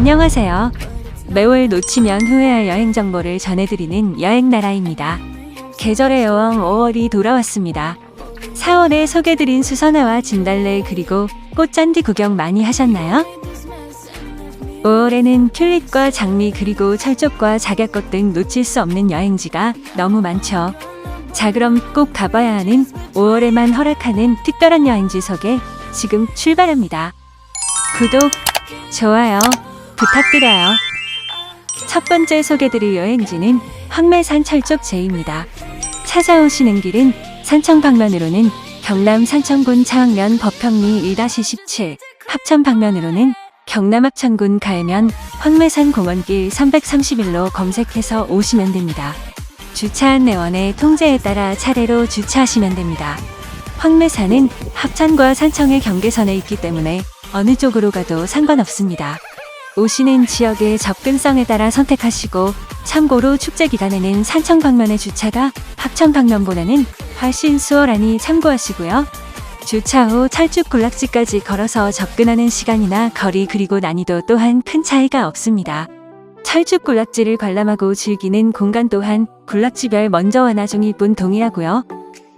안녕하세요. 매월 놓치면 후회할 여행 정보를 전해드리는 여행 나라입니다. 계절의 여왕 5월이 돌아왔습니다. 4월에 소개드린 수선화와 진달래 그리고 꽃잔디 구경 많이 하셨나요? 5월에는 튤립과 장미 그리고 철쭉과 작약꽃 등 놓칠 수 없는 여행지가 너무 많죠. 자 그럼 꼭 가봐야 하는 5월에만 허락하는 특별한 여행지 소개 지금 출발합니다. 구독, 좋아요 부탁드려요. 첫 번째 소개드릴 여행지는 황매산 철쭉제입니다. 찾아오시는 길은 산청 방면으로는 경남 산청군 차항면 법평리 1-17, 합천 방면으로는 경남 합천군 가해면 황매산 공원길 331로 검색해서 오시면 됩니다. 주차 안내원의 통제에 따라 차례로 주차하시면 됩니다. 황매산은 합천과 산청의 경계선에 있기 때문에 어느 쪽으로 가도 상관없습니다. 오시는 지역의 접근성에 따라 선택하시고 참고로 축제 기간에는 산청 방면의 주차가 합천 방면보다는 훨씬 수월하니 참고하시고요. 주차 후 철쭉 군락지까지 걸어서 접근하는 시간이나 거리 그리고 난이도 또한 큰 차이가 없습니다. 철쭉 군락지를 관람하고 즐기는 공간 또한 군락지별 먼저 와 나중이 분 동일하고요.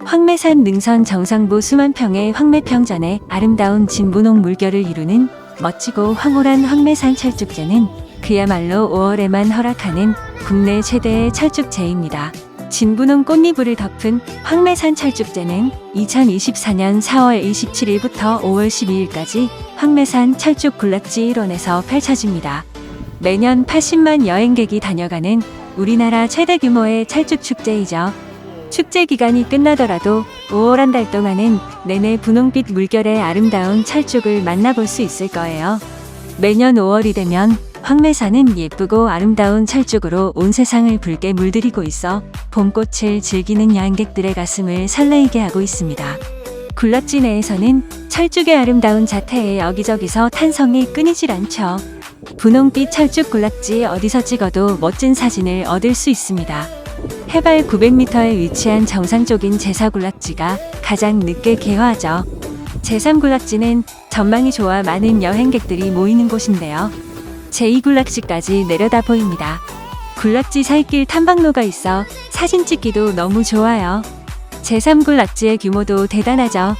황매산 능선 정상부 수만 평의 황매평전에 아름다운 진분홍 물결을 이루는 멋지고 황홀한 황매산 철쭉제는 그야말로 5월에만 허락하는 국내 최대의 철쭉제입니다. 진분홍 꽃잎을 덮은 황매산 철쭉제는 2024년 4월 27일부터 5월 12일까지 황매산 철쭉 군락지 1원에서 펼쳐집니다. 매년 80만 여행객이 다녀가는 우리나라 최대 규모의 철쭉 축제이죠. 축제 기간이 끝나더라도 5월 한 달 동안은 내내 분홍빛 물결의 아름다운 철쭉을 만나볼 수 있을 거예요. 매년 5월이 되면 황매산은 예쁘고 아름다운 철쭉으로 온 세상을 붉게 물들이고 있어 봄꽃을 즐기는 여행객들의 가슴을 설레이게 하고 있습니다. 군락지 내에서는 철쭉의 아름다운 자태에 여기저기서 탄성이 끊이질 않죠. 분홍빛 철쭉 군락지 어디서 찍어도 멋진 사진을 얻을 수 있습니다. 해발 900m에 위치한 정상적인 제사군락지가 가장 늦게 개화하죠. 제3군락지는 전망이 좋아 많은 여행객들이 모이는 곳인데요. 제2군락지까지 내려다 보입니다. 군락지 살길 탐방로가 있어 사진 찍기도 너무 좋아요. 제3군락지의 규모도 대단하죠.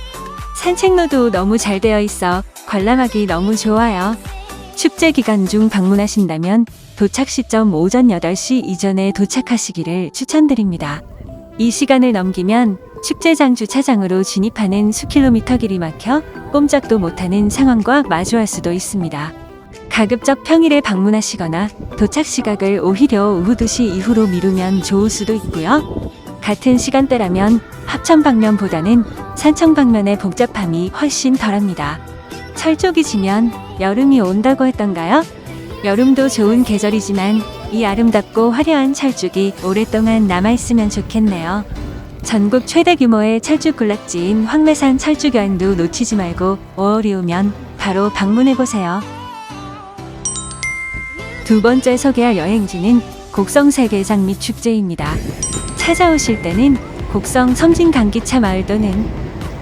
산책로도 너무 잘 되어 있어 관람하기 너무 좋아요. 축제 기간 중 방문하신다면 도착 시점 오전 8시 이전에 도착하시기를 추천드립니다. 이 시간을 넘기면 축제장 주 차장으로 진입하는 수킬로미터 길이 막혀 꼼짝도 못하는 상황과 마주할 수도 있습니다. 가급적 평일에 방문하시거나 도착 시각을 오히려 오후 2시 이후로 미루면 좋을 수도 있고요. 같은 시간대라면 합천 방면보다는 산청 방면의 복잡함이 훨씬 덜합니다. 철쪽이 지면 여름이 온다고 했던가요? 여름도 좋은 계절이지만 이 아름답고 화려한 철쭉이 오랫동안 남아있으면 좋겠네요. 전국 최대 규모의 철쭉 군락지인 황매산 철쭉 여행도 놓치지 말고 5월이 오면 바로 방문해보세요. 두 번째 소개할 여행지는 곡성 세계장 및 축제입니다. 찾아오실 때는 곡성 섬진 강기차 마을 또는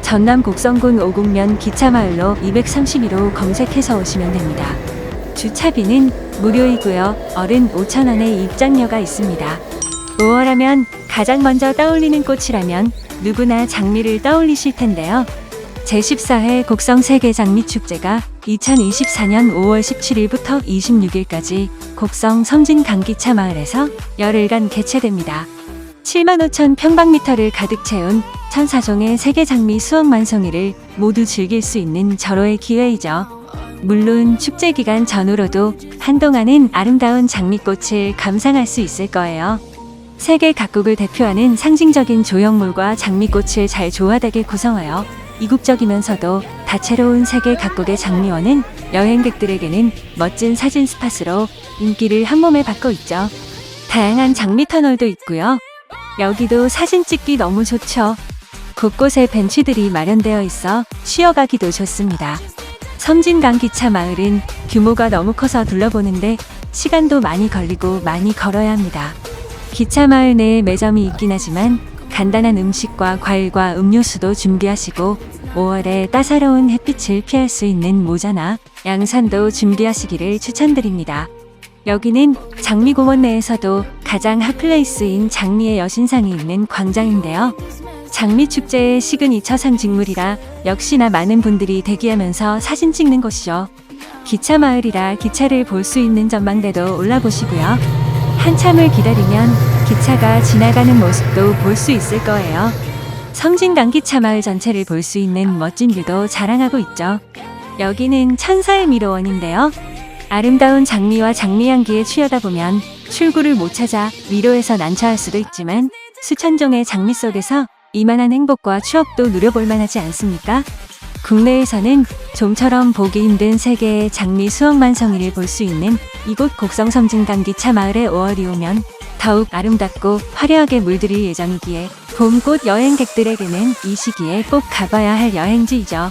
전남 곡성군 오곡면 기차마을로 231호 검색해서 오시면 됩니다. 주차비는 무료이고요. 어른 5,000원의 입장료가 있습니다. 5월 하면 가장 먼저 떠올리는 꽃이라면 누구나 장미를 떠올리실 텐데요. 제14회 곡성 세계 장미 축제가 2024년 5월 17일부터 26일까지 곡성 섬진 강기차 마을에서 열흘간 개최됩니다. 7만 5천 평방미터를 가득 채운 1,004종의 세계 장미 수억 만송이를 모두 즐길 수 있는 절호의 기회이죠. 물론 축제 기간 전후로도 한동안은 아름다운 장미꽃을 감상할 수 있을 거예요. 세계 각국을 대표하는 상징적인 조형물과 장미꽃을 잘 조화되게 구성하여 이국적이면서도 다채로운 세계 각국의 장미원은 여행객들에게는 멋진 사진 스팟으로 인기를 한몸에 받고 있죠. 다양한 장미 터널도 있고요. 여기도 사진 찍기 너무 좋죠. 곳곳에 벤치들이 마련되어 있어 쉬어가기도 좋습니다. 섬진강 기차 마을은 규모가 너무 커서 둘러보는데 시간도 많이 걸리고 많이 걸어야 합니다. 기차 마을 내에 매점이 있긴 하지만 간단한 음식과 과일과 음료수도 준비하시고 5월에 따사로운 햇빛을 피할 수 있는 모자나 양산도 준비하시기를 추천드립니다. 여기는 장미공원 내에서도 가장 핫플레이스인 장미의 여신상이 있는 광장인데요. 장미 축제의 시그니처 상징물이라 역시나 많은 분들이 대기하면서 사진 찍는 곳이죠. 기차 마을이라 기차를 볼 수 있는 전망대도 올라보시고요. 한참을 기다리면 기차가 지나가는 모습도 볼 수 있을 거예요. 성진강 기차 마을 전체를 볼 수 있는 멋진 뷰도 자랑하고 있죠. 여기는 천사의 미로원인데요. 아름다운 장미와 장미 향기에 취하다 보면 출구를 못 찾아 미로에서 난처할 수도 있지만 수천 종의 장미 속에서 이만한 행복과 추억도 누려볼 만하지 않습니까? 국내에서는 좀처럼 보기 힘든 세계의 장미 수억 만성이를 볼 수 있는 이곳 곡성 섬진강 기차 마을에 5월이 오면 더욱 아름답고 화려하게 물들일 예정이기에 봄꽃 여행객들에게는 이 시기에 꼭 가봐야 할 여행지이죠.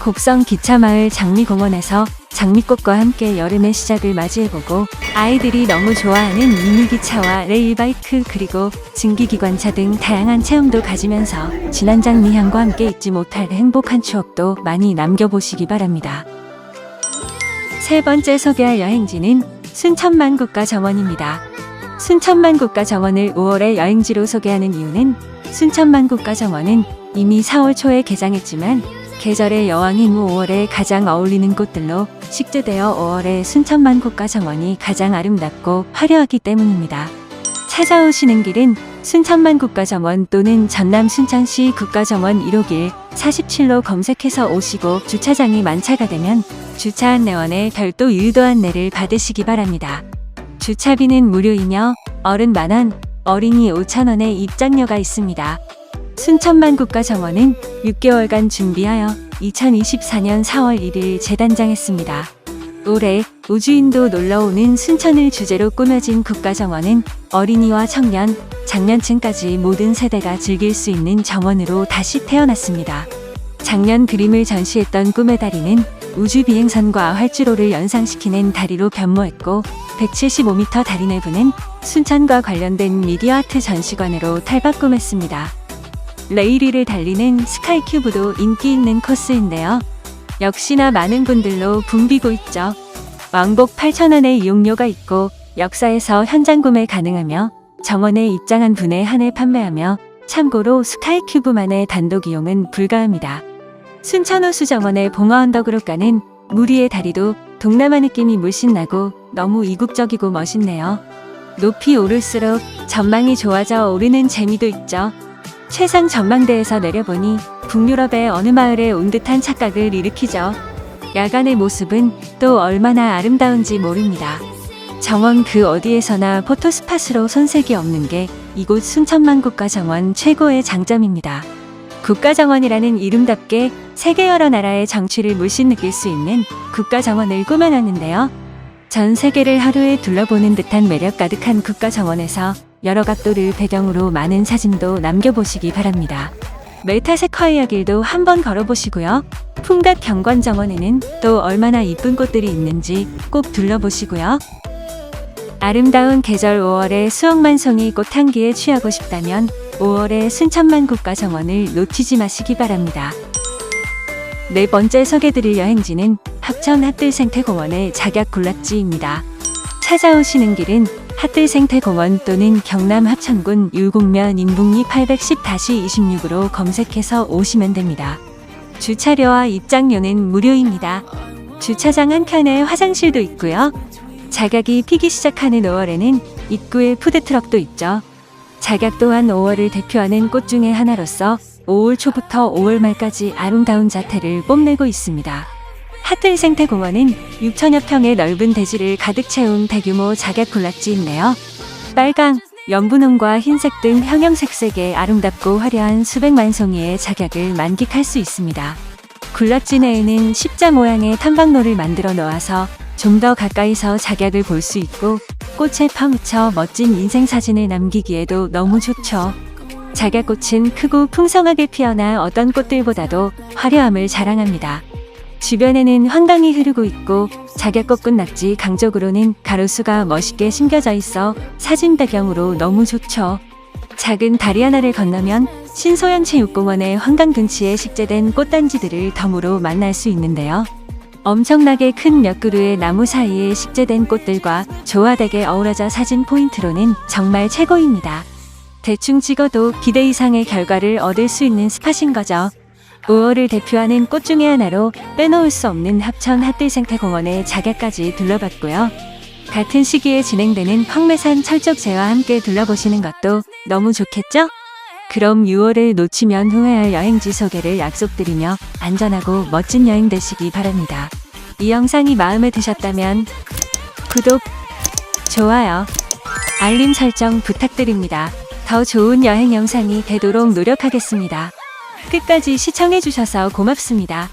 곡성 기차마을 장미공원에서 장미꽃과 함께 여름의 시작을 맞이해보고 아이들이 너무 좋아하는 미니기차와 레일바이크 그리고 증기기관차 등 다양한 체험도 가지면서 진한 장미향과 함께 잊지 못할 행복한 추억도 많이 남겨보시기 바랍니다. 세 번째 소개할 여행지는 순천만 국가정원입니다. 순천만 국가정원을 5월의 여행지로 소개하는 이유는 순천만 국가정원은 이미 4월 초에 개장했지만 계절의 여왕인 5월에 가장 어울리는 꽃들로 식재되어 5월의 순천만 국가 정원이 가장 아름답고 화려하기 때문입니다. 찾아오시는 길은 순천만 국가정원 또는 전남 순천시 국가정원 1호길 47로 검색해서 오시고 주차장이 만차가 되면 주차 안내원의 별도 유도 안내를 받으시기 바랍니다. 주차비는 무료이며 어른 만원, 어린이 5천원의 입장료가 있습니다. 순천만 국가정원은 6개월간 준비하여 2024년 4월 1일 재단장했습니다. 올해 우주인도 놀러오는 순천을 주제로 꾸며진 국가정원은 어린이와 청년, 장년층까지 모든 세대가 즐길 수 있는 정원으로 다시 태어났습니다. 작년 그림을 전시했던 꿈의 다리는 우주 비행선과 활주로를 연상시키는 다리로 변모했고 175m 다리 내부는 순천과 관련된 미디어 아트 전시관으로 탈바꿈했습니다. 레이리를 달리는 스카이큐브도 인기 있는 코스인데요. 역시나 많은 분들로 붐비고 있죠. 왕복 8,000원의 이용료가 있고 역사에서 현장 구매 가능하며 정원에 입장한 분에 한해 판매하며 참고로 스카이큐브만의 단독 이용은 불가합니다. 순천호수 정원의 봉화 언덕으로 가는 무리의 다리도 동남아 느낌이 물씬 나고 너무 이국적이고 멋있네요. 높이 오를수록 전망이 좋아져 오르는 재미도 있죠. 최상 전망대에서 내려보니 북유럽의 어느 마을에 온 듯한 착각을 일으키죠. 야간의 모습은 또 얼마나 아름다운지 모릅니다. 정원 그 어디에서나 포토스팟으로 손색이 없는 게 이곳 순천만 국가정원 최고의 장점입니다. 국가정원이라는 이름답게 세계 여러 나라의 정취를 물씬 느낄 수 있는 국가정원을 꾸며놨는데요. 전 세계를 하루에 둘러보는 듯한 매력 가득한 국가정원에서 여러 각도를 배경으로 많은 사진도 남겨보시기 바랍니다. 메타 세콰이아 길도 한번 걸어보시고요. 풍각 경관 정원에는 또 얼마나 이쁜 꽃들이 있는지 꼭 둘러보시고요. 아름다운 계절 5월의 수억만송이 꽃향기에 취하고 싶다면 5월의 순천만 국가정원을 놓치지 마시기 바랍니다. 네 번째 소개드릴 여행지는 합천 핫들생태공원의 작약 군락지입니다. 찾아오시는 길은 핫들생태공원 또는 경남 합천군 율곡면 인북리 810-26으로 검색해서 오시면 됩니다. 주차료와 입장료는 무료입니다. 주차장 한켠에 화장실도 있고요. 작약이 피기 시작하는 5월에는 입구에 푸드트럭도 있죠. 작약 또한 5월을 대표하는 꽃 중의 하나로서 5월 초부터 5월 말까지 아름다운 자태를 뽐내고 있습니다. 하틀 생태공원은 6천여 평의 넓은 대지를 가득 채운 대규모 작약 군락지인데요. 빨강, 연분홍과 흰색 등 형형색색의 아름답고 화려한 수백만 송이의 작약을 만끽할 수 있습니다. 군락지 내에는 십자 모양의 탐방로를 만들어 놓아서 좀 더 가까이서 작약을 볼 수 있고 꽃에 파묻혀 멋진 인생 사진을 남기기에도 너무 좋죠. 작약꽃은 크고 풍성하게 피어나 어떤 꽃들보다도 화려함을 자랑합니다. 주변에는 황강이 흐르고 있고 작약꽃 끝낙지 강적으로는 가로수가 멋있게 심겨져 있어 사진 배경으로 너무 좋죠. 작은 다리 하나를 건너면 신소연 체육공원의 한강 근처에 식재된 꽃단지들을 덤으로 만날 수 있는데요. 엄청나게 큰 몇 그루의 나무 사이에 식재된 꽃들과 조화되게 어우러져 사진 포인트로는 정말 최고입니다. 대충 찍어도 기대 이상의 결과를 얻을 수 있는 스팟인 거죠. 5월을 대표하는 꽃 중의 하나로 빼놓을 수 없는 합천 핫들생태공원의 자객까지 둘러봤고요. 같은 시기에 진행되는 황매산 철쭉제와 함께 둘러보시는 것도 너무 좋겠죠? 그럼 6월을 놓치면 후회할 여행지 소개를 약속드리며 안전하고 멋진 여행 되시기 바랍니다. 이 영상이 마음에 드셨다면 구독, 좋아요, 알림 설정 부탁드립니다. 더 좋은 여행 영상이 되도록 노력하겠습니다. 끝까지 시청해주셔서 고맙습니다.